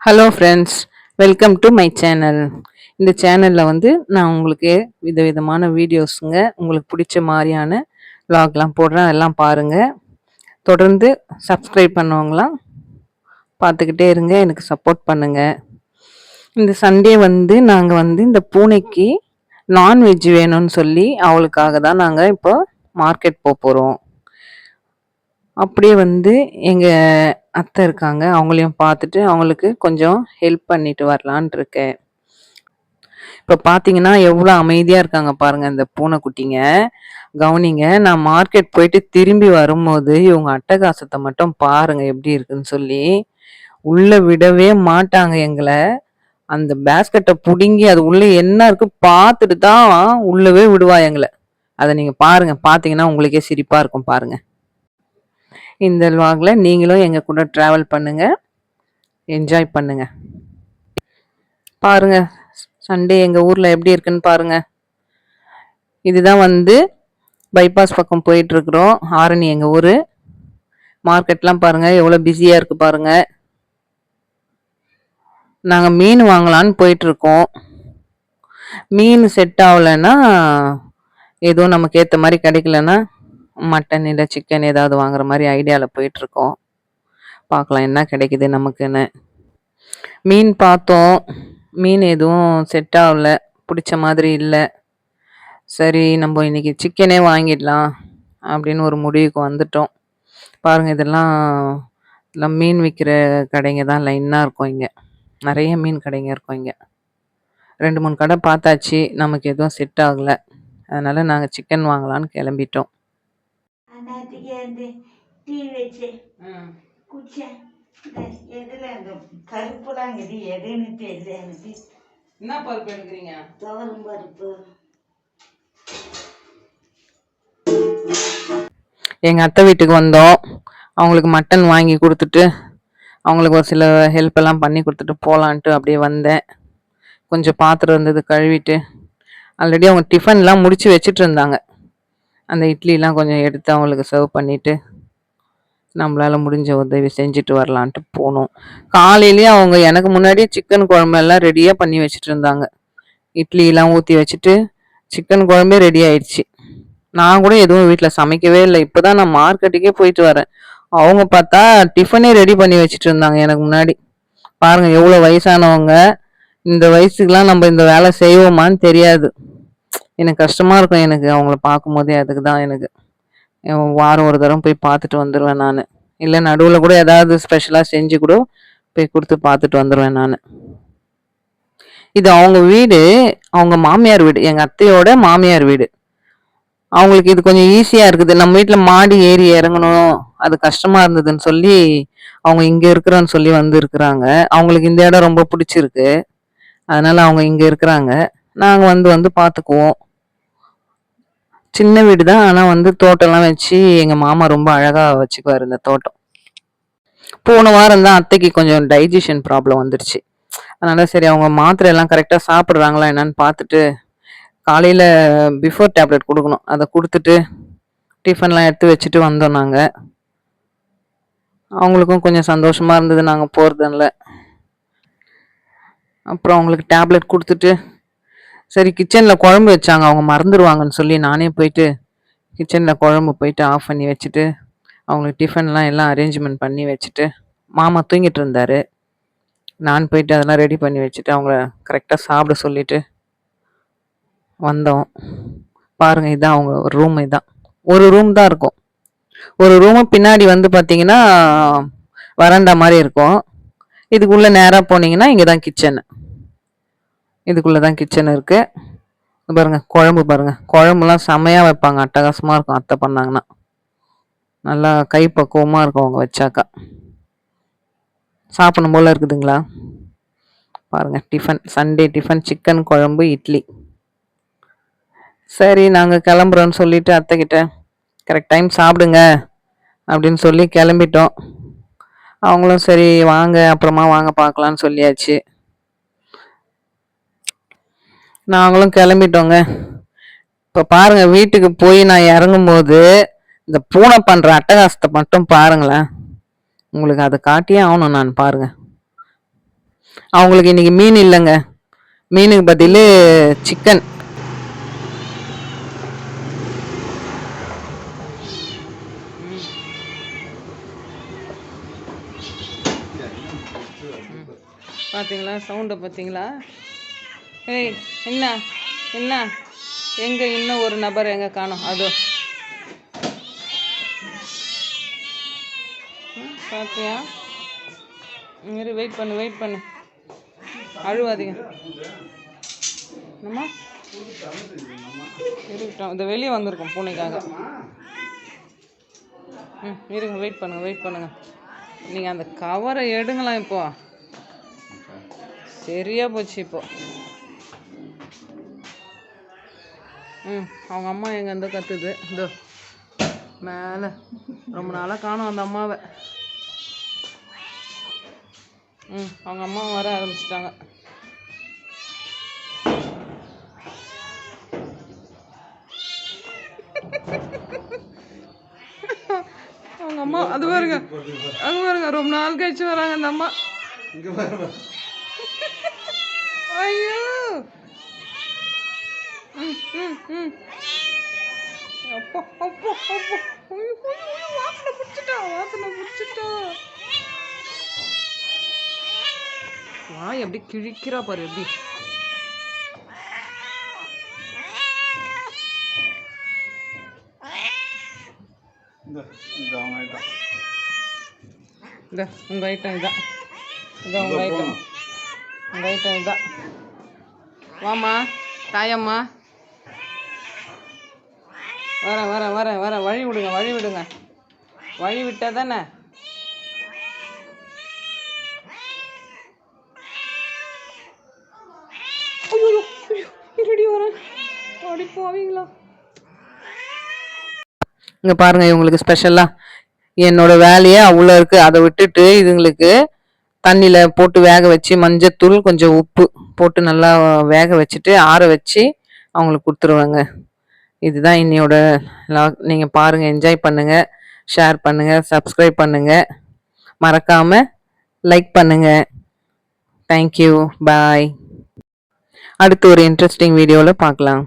Hello friends welcome to my channel இந்த சேனலில் வந்து நான் உங்களுக்கு விதவிதமான வீடியோஸுங்க உங்களுக்கு பிடிச்ச மாதிரியான வ்ளாக்லாம் போடுறேன். அதெல்லாம் பாருங்கள் தொடர்ந்து சப்ஸ்கிரைப் பண்ணவங்களாம் பார்த்துக்கிட்டே இருங்க. எனக்கு சப்போர்ட் பண்ணுங்கள் இந்த சண்டே வந்து நாங்கள் வந்து இந்த பூனைக்கு நான்வெஜ் வேணும்னு சொல்லி அவளுக்காக தான் நாங்கள் இப்போ மார்க்கெட் போக போகிறோம் அப்படியே வந்து எங்கள் அத்தை இருக்காங்க. அவங்களையும் பார்த்துட்டு அவங்களுக்கு கொஞ்சம் ஹெல்ப் பண்ணிட்டு வரலான் இருக்கேன். இப்போ பார்த்தீங்கன்னா எவ்வளோ அமைதியாக இருக்காங்க பாருங்கள் இந்த பூனைக்குட்டிங்க. கவனிங்க நான் மார்க்கெட் போயிட்டு திரும்பி வரும்போது இவங்க அட்டகாசத்தை மட்டும் பாருங்கள் எப்படி இருக்குன்னு சொல்லி உள்ளே விடவே மாட்டாங்க எங்களை. அந்த பேஸ்கெட்டை பிடுங்கி அது உள்ளே என்ன இருக்கு பார்த்துட்டு தான் உள்ளவே விடுவா எங்களை. அதை நீங்கள் பாருங்கள் பார்த்தீங்கன்னா உங்களுக்கே சிரிப்பாக இருக்கும் பாருங்கள் இந்த வ்ளாக்ல நீங்களும் எங்கள் கூட ட்ராவல் பண்ணுங்கள் என்ஜாய் பண்ணுங்கள் பாருங்கள் சண்டே எங்கள் ஊரில் எப்படி இருக்குன்னு பாருங்கள் இதுதான் வந்து பைபாஸ் பக்கம் போயிட்டுருக்குறோம். ஆரணி எங்கள் ஊர். மார்க்கெட்லாம் பாருங்கள் எவ்வளோ பிஸியாக இருக்குது பாருங்கள் நாங்கள் மீன் வாங்கலான்னு போயிட்டுருக்கோம். மீன் செட் ஆகலைன்னா எதுவும் நமக்கு ஏற்ற மாதிரி கிடைக்கலன்னா மட்டன் இல்லை சிக்கன் ஏதாவது வாங்குற மாதிரி ஐடியாவில் போயிட்டுருக்கோம். பார்க்கலாம் என்ன கிடைக்குது நமக்குன்னு. மீன் பார்த்தோம். மீன் எதுவும் செட் ஆகல. பிடிச்ச மாதிரி இல்லை. சரி நம்ம இன்னைக்கு சிக்கனே வாங்கிடலாம் அப்படின்னு ஒரு முடிவுக்கு வந்துட்டோம். பாருங்கள் இதெல்லாம் இதெல்லாம் மீன் விற்கிற கடைங்க தான் லைனாக இருக்கும் இங்கே. நிறைய மீன் கடைங்க இருக்கும் இங்கே. ரெண்டு மூணு கடை பார்த்தாச்சு. நமக்கு எதுவும் செட் ஆகலை. அதனால் நாங்கள் சிக்கன் வாங்கலான்னு கிளம்பிட்டோம். அந்த டீ வச்சு குடிச்சேன் எதுல அந்த கருப்புலாங்குது எதுன்னு தெரியல எனக்கு என்ன பருப்பு எடுக்கிறீங்க துவரம் பருப்பு எங்கள் அத்தை வீட்டுக்கு வந்தோம் அவங்களுக்கு மட்டன் வாங்கி கொடுத்துட்டு அவங்களுக்கு ஒரு சில ஹெல்ப் எல்லாம் பண்ணி கொடுத்துட்டு போகலான்ட்டு அப்படியே வந்தேன் கொஞ்சம் பாத்திரம் இருந்தது கழுவிட்டு ஆல்ரெடி அவங்க டிஃபன்லாம் முடிச்சு வச்சுட்டு இருந்தாங்க அந்த இட்லிலாம் கொஞ்சம் எடுத்து அவங்களுக்கு சர்வ் பண்ணிவிட்டு நம்மளால் முடிஞ்ச உதவி செஞ்சுட்டு வரலான்ட்டு போனோம். காலையிலேயே அவங்க எனக்கு முன்னாடியே சிக்கன் குழம்பு எல்லாம் ரெடியாக பண்ணி வச்சுட்டு இருந்தாங்க இட்லியெல்லாம் ஊற்றி வச்சுட்டு சிக்கன் குழம்பே ரெடி ஆயிடுச்சு. நான் கூட எதுவும் வீட்டில் சமைக்கவே இல்லை. இப்போ தான் நான் மார்க்கெட்டுக்கே போயிட்டு வரேன். அவங்க பார்த்தா டிஃபனே ரெடி பண்ணி வச்சுட்டு இருந்தாங்க எனக்கு முன்னாடி. பாருங்கள் எவ்வளோ வயசானவங்க. இந்த வயசுக்கெலாம் நம்ம இந்த வேலை செய்வோமான்னு தெரியாது. எனக்கு கஷ்டமாக இருக்கும் எனக்கு. அவங்கள பார்க்கும்போதே அதுக்கு தான் எனக்கு வாரம் ஒரு தரம் போய் பார்த்துட்டு வந்துடுவேன் நான். இல்லை நடுவில் கூட ஏதாவது ஸ்பெஷலாக செஞ்சு கூட போய் கொடுத்து பார்த்துட்டு வந்துடுவேன் நான். இது அவங்க வீடு அவங்க மாமியார் வீடு எங்கள் அத்தையோட மாமியார் வீடு. அவங்களுக்கு இது கொஞ்சம் ஈஸியாக இருக்குது. நம்ம வீட்டில் மாடி ஏறி இறங்கணும். அது கஷ்டமாக இருந்ததுன்னு சொல்லி அவங்க இங்கே இருக்கிறோன்னு சொல்லி வந்து இருக்கிறாங்க அவங்களுக்கு இந்த இடம் ரொம்ப பிடிச்சிருக்கு. அதனால் அவங்க இங்கே இருக்கிறாங்க. நாங்கள் வந்து வந்து பார்த்துக்குவோம். சின்ன வீடு தான் ஆனால் வந்து தோட்டம்லாம் வச்சு எங்கள் மாமா ரொம்ப அழகாக வச்சுக்குவார் இந்த தோட்டம். போன வாரம் தான் அத்தைக்கு கொஞ்சம் டைஜஷன் ப்ராப்ளம் வந்துருச்சு. அதனால் சரி அவங்க மாத்திரை எல்லாம் கரெக்டாக சாப்பிட்றாங்களா என்னன்னு பார்த்துட்டு காலையில் பிஃபோர் டேப்லெட் கொடுக்கணும். அதை கொடுத்துட்டு டிஃபன்லாம் எடுத்து வச்சுட்டு வந்தோம் நாங்கள் அவங்களுக்கும் கொஞ்சம் சந்தோஷமாக இருந்தது. நாங்கள் போகிறதுனால அப்புறம் அவங்களுக்கு டேப்லெட் கொடுத்துட்டு சரி கிச்சனில் குழம்பு வச்சாங்க. அவங்க மறந்துடுவாங்கன்னு சொல்லி நானே போயிட்டு கிச்சனில் குழம்பு போயிட்டு ஆஃப் பண்ணி வச்சுட்டு அவங்களுக்கு டிஃபன்லாம் எல்லாம் அரேஞ்ச்மெண்ட் பண்ணி வச்சுட்டு மாமா தூங்கிட்டு இருந்தாரு. நான் போயிட்டு அதெல்லாம் ரெடி பண்ணி வச்சுட்டு அவங்கள கரெக்டாக சாப்பிட சொல்லிட்டு வந்தோம். பாருங்க இதான் அவங்க ஒரு ரூம் இதான். ஒரு ரூம் தான் இருக்கும். ஒரு ரூமு பின்னாடி வந்து பார்த்தீங்கன்னா வராண்டா மாதிரி இருக்கும். இதுக்குள்ளே நேராக போனீங்கன்னா இங்கே தான் கிச்சனு இதுக்குள்ளே தான் கிச்சன் இருக்குது பாருங்கள் குழம்பு பாருங்கள் குழம்புலாம் செமையாக வைப்பாங்க. அட்டகாசமாக இருக்கும் அத்தை பண்ணாங்கன்னா. நல்லா கைப்பக்குவமாக இருக்கும் அவங்க வச்சாக்கா. சாப்பிடும் போல இருக்குதுங்களா? பாருங்கள் டிஃபன் சண்டே டிஃபன் சிக்கன் குழம்பு இட்லி. சரி நாங்கள் கிளம்புறோன்னு சொல்லிட்டு அத்தைக்கிட்ட கரெக்ட் டைம் சாப்பிடுங்க அப்படின்னு சொல்லி கிளம்பிட்டோம். அவங்களும் சரி வாங்க அப்புறமா வாங்க பார்க்கலான்னு சொல்லியாச்சு. நாங்களும் கிளம்பிட்டோங்க. இப்போ பாருங்க வீட்டுக்கு போய் நான் இறங்கும்போது இந்த பூனை பண்ற அட்டகாசத்தை மட்டும் பாருங்களேன். உங்களுக்கு அதை காட்டியே ஆகணும் நான் பாருங்க. அவங்களுக்கு இன்னைக்கு மீன் இல்லைங்க. மீனுக்கு பதில் சிக்கன் பார்த்தீங்களா சவுண்டை பார்த்தீங்களா ஏய் என்ன? என்ன? எங்கே இன்னும் ஒரு நபர் எங்கே காணோம்? அதோ. பார்த்தியா இரு வெயிட் பண்ணு வெயிட் பண்ணு. அழுவாதீங்க. என்னம்மா? இருக்கட்டும் இந்த வெளியே வந்திருக்கோம் பூனைக்காக. ம் இருங்க வெயிட் பண்ணுங்க வெயிட் பண்ணுங்க. நீங்கள் அந்த கவரை எடுங்களேன் இப்போ. சரியா போச்சு இப்போ. ம் அவங்க அம்மா எங்க இருந்து கத்துது? இதோ மேலே. ரொம்ப நாளாக காணோம் அந்த அம்மாவை. ம் அவங்க அம்மா வர ஆரம்பிச்சிட்டாங்க. அவங்க அம்மா அது பாருங்க. அது பாருங்க ரொம்ப நாள் கழிச்சு வராங்க அந்த அம்மா. ஐயோ. அப்பா அப்பா அப்பா. வாசனை பிடிச்சிட்டா வாசனை பிடிச்சிட்டா. வாய் எப்படி கிழிக்கிறா பாரு எப்படி? இந்த அவங்க ஐட்டம் இதான். இதான் ஐட்டம் இதான். வாம்மா தாயம்மா. வரேன் வரேன் வரேன் வரேன் வழி விடுங்க வழி விடுங்க. வழி விட்டா தானே? ஐயோ வரேன் போவீங்களா. இங்கே பாருங்க இவங்களுக்கு ஸ்பெஷலாக என்னோட வேலையே அவ்வளோ இருக்கு. அதை விட்டுட்டு இதுங்களுக்கு தண்ணியில் போட்டு வேக வச்சு மஞ்சத்தூள் கொஞ்சம் உப்பு போட்டு நல்லா வேக வச்சுட்டு ஆற வச்சு அவங்களுக்கு கொடுத்துருவேங்க. இதுதான் இன்னையோட லாக் நீங்கள் பாருங்கள் என்ஜாய் பண்ணுங்கள் ஷேர் பண்ணுங்கள் சப்ஸ்கிரைப் பண்ணுங்கள் மறக்காமல் லைக் பண்ணுங்கள் தேங்க்யூ பாய் அடுத்து ஒரு இன்ட்ரெஸ்டிங் வீடியோவில் பார்க்கலாம்.